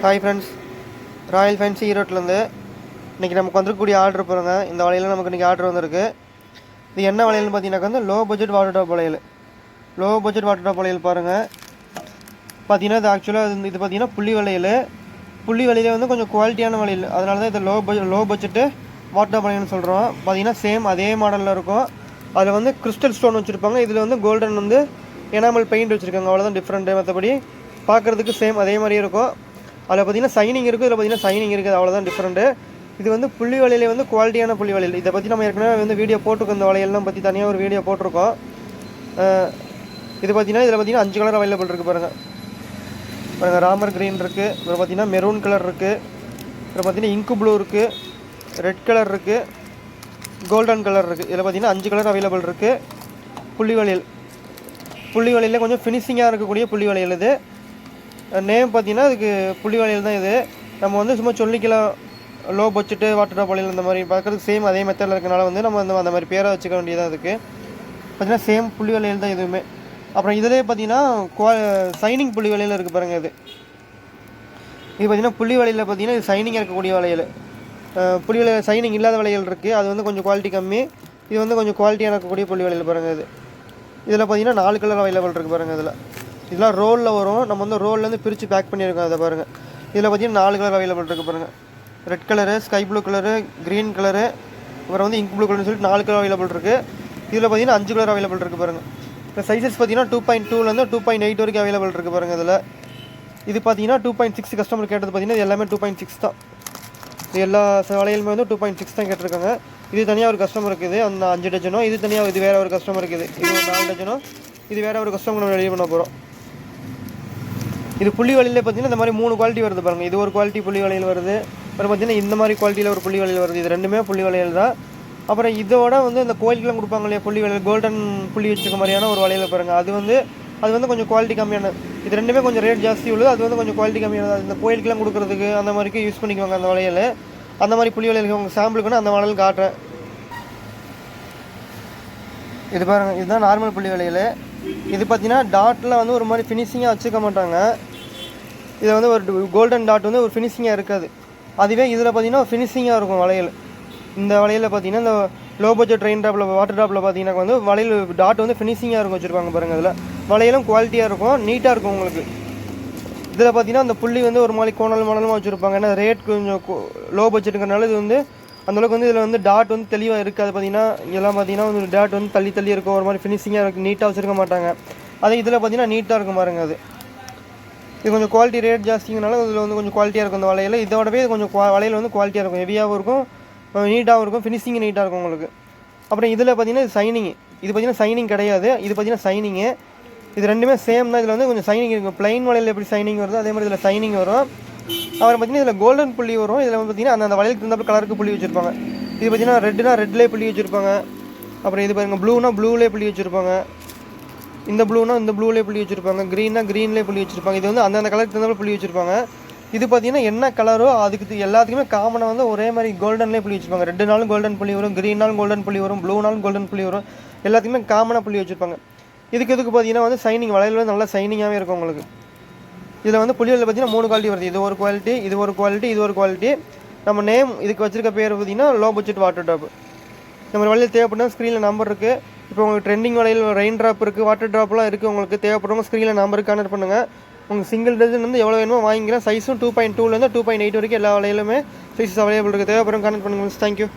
Hi friends royal fancy ஈரோட்லேருந்து இன்றைக்கி நமக்கு வந்துருக்கக்கூடிய ஆர்டர் போகிறோங்க இந்த வலையில் நமக்கு இன்றைக்கி ஆர்டர் வந்திருக்கு. இது என்ன வளையல்னு பார்த்தீங்கன்னாக்கா வந்து லோ பட்ஜெட் வாட்டர் டாப் வளையல் லோ பட்ஜெட் வாட்டர் டாப் வளையல் பாருங்கள் பார்த்தீங்கன்னா இது ஆக்சுவலாக இது இது பார்த்தீங்கன்னா புள்ளி வளையல் புள்ளி வளையல் வந்து கொஞ்சம் குவாலிட்டியான வளையல் அதனால தான் இது low budget low budget water drop வளையல்னு சொல்கிறோம் பார்த்தீங்கன்னா சேம் அதே மாடலில் இருக்கும். அதில் வந்து கிறிஸ்டல் ஸ்டோன் வச்சுருப்பாங்க. இதில் வந்து கோல்டன் வந்து எனாமல் பெயிண்ட் வச்சுருக்காங்க. அவ்வளோதான் டிஃப்ரெண்ட்டு மற்றபடி பார்க்குறதுக்கு சேம் அதே மாதிரியே இருக்கும். அதில் பார்த்தீங்கன்னா சைனிங் இருக்குது இதில் பார்த்தீங்கன்னா சைனிங் இருக்குது அவ்வளோதான் டிஃப்ரெண்ட்டு இது வந்து புள்ளி வலையில வந்து குவாலிட்டியான புள்ளி வலையில் இதை பற்றி நம்ம ஏற்கனவே வந்து வீடியோ போட்டிருக்கோம். இந்த வலையெல்லாம் பற்றி தனியாக ஒரு வீடியோ போட்டிருக்கோம். இது பார்த்தீங்கன்னா இதில் பார்த்தீங்கன்னா அஞ்சு கலர் அவைலபிள் இருக்குது பாருங்கள் பாருங்கள் ராமர் க்ரீன் இருக்குது இதில் பார்த்தீங்கன்னா மெரூன் கலர் இருக்குது இதில் பார்த்தீங்கன்னா இங்கு ப்ளூ இருக்குது ரெட் கலர் இருக்குது கோல்டன் கலர் இருக்குது இதில் பார்த்தீங்கன்னா அஞ்சு கலர் அவைலபிள் இருக்குது புள்ளி வளையல் புள்ளி வலையில் கொஞ்சம் ஃபினிஷிங்காக இருக்கக்கூடிய புள்ளி வளையல் இது. நேம் பார்த்தீங்கன்னா அதுக்கு புள்ளி தான் இது. நம்ம வந்து சும்மா சொல்லிக்கலாம். லோ பட்ஜெட்டு வாட்டர் டாப் இந்த மாதிரி பார்க்குறதுக்கு சேம் அதே மெத்தடில் இருக்கனால வந்து நம்ம அந்த அந்த மாதிரி பேரை வச்சுக்க வேண்டியதாக இருக்குது பார்த்தீங்கன்னா சேம் புள்ளி வலையில் தான் எதுவுமே. அப்புறம் இதிலே பார்த்தீங்கன்னா குவா சைனிங் புள்ளி வலையில் இருக்குது பாருங்கள் இது. இது பார்த்தீங்கன்னா புள்ளி வலையில் பார்த்தீங்கன்னா இது சைனிங் இருக்கக்கூடிய வளையல். புள்ளி வலையில் சைனிங் இல்லாத வளையல் இருக்குது அது வந்து கொஞ்சம் குவாலிட்டி கம்மி. இது வந்து கொஞ்சம் குவாலிட்டியாக இருக்கக்கூடிய புள்ளி வலையில் பாருங்கள் இது. இதில் பார்த்தீங்கன்னா நாலு கலர் அவைலபிள் இருக்குது பாருங்கள் இதில். இதெல்லாம் ரோலில் வரும். நம்ம வந்து ரோல்லேருந்து பிரித்து பேக் பண்ணியிருக்கோம் அதை பாருங்கள் இதில் பார்த்தீங்கன்னா நாலு கலர் அவைலபிள் இருக்குது பாருங்கள் red colour sky blue colour green colour அப்புறம் வந்து இங்க் ப்ளூ கலர்னு சொல்லிட்டு நாலு கலர் அவைலபிள் இருக்குது இதில் பார்த்தீங்கன்னா அஞ்சு கலர் அவைலபிள் இருக்குது பாருங்கள் இப்போ சைஸஸ் பார்த்தீங்கன்னா டூ பாயிண்ட் டூலேருந்து டூ பாயிண்ட் எயிட் வரைக்கும் அவைலபிள் இருக்குது பாருங்கள் இதில். இது பார்த்தீங்கன்னா டூ பாயிண்ட் சிக்ஸ் கஸ்டமர் கேட்டது பார்த்தீங்கன்னா இது எல்லாமே டூ பாயிண்ட் சிக்ஸ் தான். இது எல்லா ச- வளையலுமே வந்து டூ பாயிண்ட் சிக்ஸ் தான் கேட்டிருக்காங்க. இது தனியாக ஒரு கஸ்டமர் இருக்குது. அந்த அஞ்சு டஜனும் இது தனியாக இது வேறு ஒரு கஸ்டமர் இருக்குது. இது ஒரு நாலு டஜனும் இது வேறு ஒரு கஸ்டமர் நம்ம ரெடி பண்ண போகிறோம் இது புள்ளி வலையில் பார்த்தீங்கன்னா இந்த மாதிரி மூணு குவாலிட்டி வருது பாருங்கள் இது ஒரு குவாலிட்டி புள்ளி வலையில் வருது. அப்புறம் பார்த்தீங்கன்னா இந்த மாதிரி குவாலிட்டியில் ஒரு புள்ளி வலையில் வருது. இது ரெண்டுமே புள்ளி வலையில் தான். அப்புறம் இதோட வந்து இந்த கோயிலுக்குலாம் கொடுப்பாங்க இல்லையா புள்ளி வலையில் கோல்டன் புள்ளி வச்சுக்க மாதிரியான ஒரு வலையில் பாருங்கள் அது வந்து அது வந்து கொஞ்சம் குவாலிட்டி கம்மியான இது ரெண்டுமே கொஞ்சம் ரேட் ஜாஸ்தி உள்ளது. அது வந்து கொஞ்சம் குவாலிட்டி கம்மியானது. இந்த கோயிலுக்குலாம் கொடுக்குறதுக்கு அந்த மாதிரிக்கு யூஸ் பண்ணிக்குவாங்க அந்த வளையல் அந்த மாதிரி புள்ளி வலையில் உங்கள் சாம்பிளுக்குன்னு அந்த மாடல் காட்டுறேன். இது பாருங்கள் இதுதான் நார்மல் புள்ளி வலையில் இது பார்த்தீங்கன்னா டாட்டில் வந்து ஒரு மாதிரி ஃபினிஷிங்காக வச்சுக்க மாட்டாங்க. இதில் வந்து ஒரு கோல்டன் டாட் வந்து ஒரு ஃபினிஷிங்காக இருக்காது. அதுவே இதில் பார்த்தீங்கன்னா ஃபினிஷிங்காக இருக்கும் வளையல். இந்த வளையலில் பார்த்தீங்கன்னா இந்த லோ பட்ஜெட் ட்ரெயின் டாப்பில் வாட்டர் டாப்பில் பார்த்தீங்கன்னா வந்து வளையல் டாட் வந்து ஃபினிஷிங்காக இருக்கும் வச்சுருப்பாங்க பாருங்கள் அதில் வளையலும் குவாலிட்டியாக இருக்கும் நீட்டாக இருக்கும் உங்களுக்கு. இதில் பார்த்தீங்கன்னா அந்த புள்ளி வந்து ஒரு மாதிரி கோணல் மணலுமா வச்சுருப்பாங்க. ஏன்னா ரேட் கொஞ்சம் லோ பட்ஜெட்டுங்கிறனால இது வந்து அந்தளவுக்கு வந்து இதில் வந்து டாட் வந்து தெளிவாக இருக்காது பார்த்தீங்கன்னா இதெல்லாம் பார்த்தீங்கன்னா வந்து டாட் வந்து தள்ளி தள்ளி இருக்கும். ஒரு மாதிரி ஃபினிஷிங்காக இருக்கும். நீட்டாக வச்சுருக்க மாட்டாங்க. அதே இதில் பார்த்தீங்கன்னா நீட்டாக இருக்கும் பாருங்க அது. இது கொஞ்சம் குவாலிட்டி ரேட் ஜாஸ்திங்கனால இதில் வந்து கொஞ்சம் குவாலிட்டியாக இருக்கும் இந்த வளையல் இதோடவே இது கொஞ்சம் குவா- வந்து குவாலிட்டியாக இருக்கும். ஹெவியாகவும் இருக்கும். நீட்டாகவும் இருக்கும். ஃபினிஷிங் நீட்டாக இருக்கும் உங்களுக்கு. அப்புறம் இதில் பார்த்தீங்கன்னா சைனிங் இது பார்த்தீங்கன்னா சைனிங் கிடையாது. இது பார்த்தீங்கன்னா சைனிங்கு இது ரெண்டுமே சேம் தான். இதில் வந்து கொஞ்சம் சைனிங் இருக்கும் பிளைன் வலையில் எப்படி சைனிங் வருதோ அதே மாதிரி இதில் சைனிங் வரும். அப்புறம் பார்த்தீங்கன்னா இதில் கோல்டன் புள்ளி வரும். இதில் வந்து பார்த்தீங்கன்னா அந்த அந்த வளையலுக்கு தகுந்தாப்புல கலருக்கு புள்ளி வச்சுருப்பாங்க. இது பார்த்தீங்கன்னா ரெட்டுனா ரெட்லேயே புள்ளி வச்சுருப்பாங்க. அப்புறம் இது பாருங்கள் ப்ளூனா ப்ளூலேயே புள்ளி வச்சுருப்பாங்க. இந்த ப்ளூனா இந்த ப்ளூலேயே புள்ளி வச்சுருப்பாங்க. க்ரீனாக க்ரீன்லேயே புள்ளி வச்சுருப்பாங்க. இது வந்து அந்தந்த கலருக்கு தகுந்தாப்புல புள்ளி வச்சுருப்பாங்க. இது பார்த்தீங்கன்னா என்ன கலரோ அதுக்கு எல்லாத்துக்குமே காமனாக வந்து ஒரே மாதிரி கோல்டன்லேயே புள்ளி வச்சுருப்பாங்க. ரெட்டுனாலும் கோல்டன் புள்ளி வரும் க்ரீனாலும் கோல்டன் புள்ளி வரும் ப்ளூனாலும் கோல்டன் புள்ளி வரும். எல்லாத்துக்குமே காமனாக புள்ளி வச்சுருப்பாங்க. இதுக்கு இதுக்கு பார்த்தீங்கன்னா வந்து சைனிங் வளையல் வந்து நல்லா சைனிங்காகவே இருக்கும் உங்களுக்கு. இதில் வந்து புளிகளில் பார்த்தீங்கன்னா மூணு குவாலிட்டி வருது. இது ஒரு குவாலிட்டி இது ஒரு குவாலிட்டி இது ஒரு குவாலிட்டி நம்ம நேம் இதுக்கு வச்சுருக்க பேர் பார்த்தீங்கன்னா லோ பட்ஜெட் வாட்டர் ட்ராப் இந்த மாதிரி வளையல் ஸ்க்ரீனில் நம்பர் இருக்குது இப்போ உங்களுக்கு ட்ரெண்டிங் வலையில் ரெயின் ட்ராப் இருக்குது வாட்டர் ட்ராப்லாம் இருக்குது உங்களுக்கு தேவைப்படுறவங்க ஸ்க்ரீனில் நம்பருக்கு கனெக்ட் பண்ணுங்கள் உங்கள் சிங்கிள் டஜன் வந்து எவ்வளோ வேணுமோ வாங்கிக்கலாம். சைஸும் டூ பாயிண்ட் டூலேருந்து டூ பாயிண்ட் எயிட் வரைக்கும் எல்லா வலையிலுமே சைஸஸ் அவைலபிள் இருக்குது தேவைப்படும் கனெக்ட் பண்ணுங்கள் தேங்க்யூ